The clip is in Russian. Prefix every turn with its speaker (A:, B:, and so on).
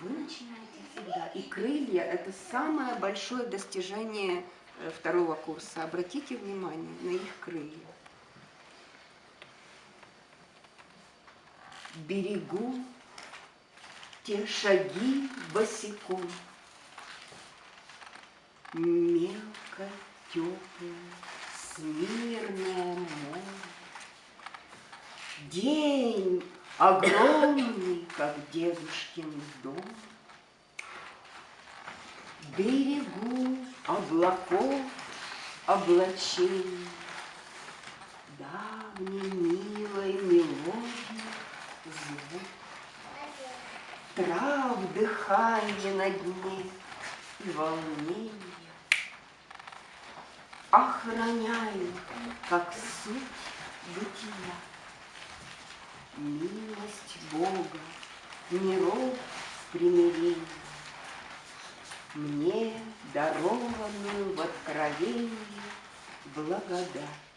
A: Вы начинаете всегда. И крылья – это самое большое достижение э, второго курса. Обратите внимание на их крылья. Берегу те шаги босиком, Мелко теплое, смирное море. День огромный, как дедушкин дом. Берегу облаков облачений, Давней милой мелодии звук. Трав дыхание на дне и волнение Охраняю, как суть бытия Бога, миров в примирении, Мне дарованную в откровении благодать.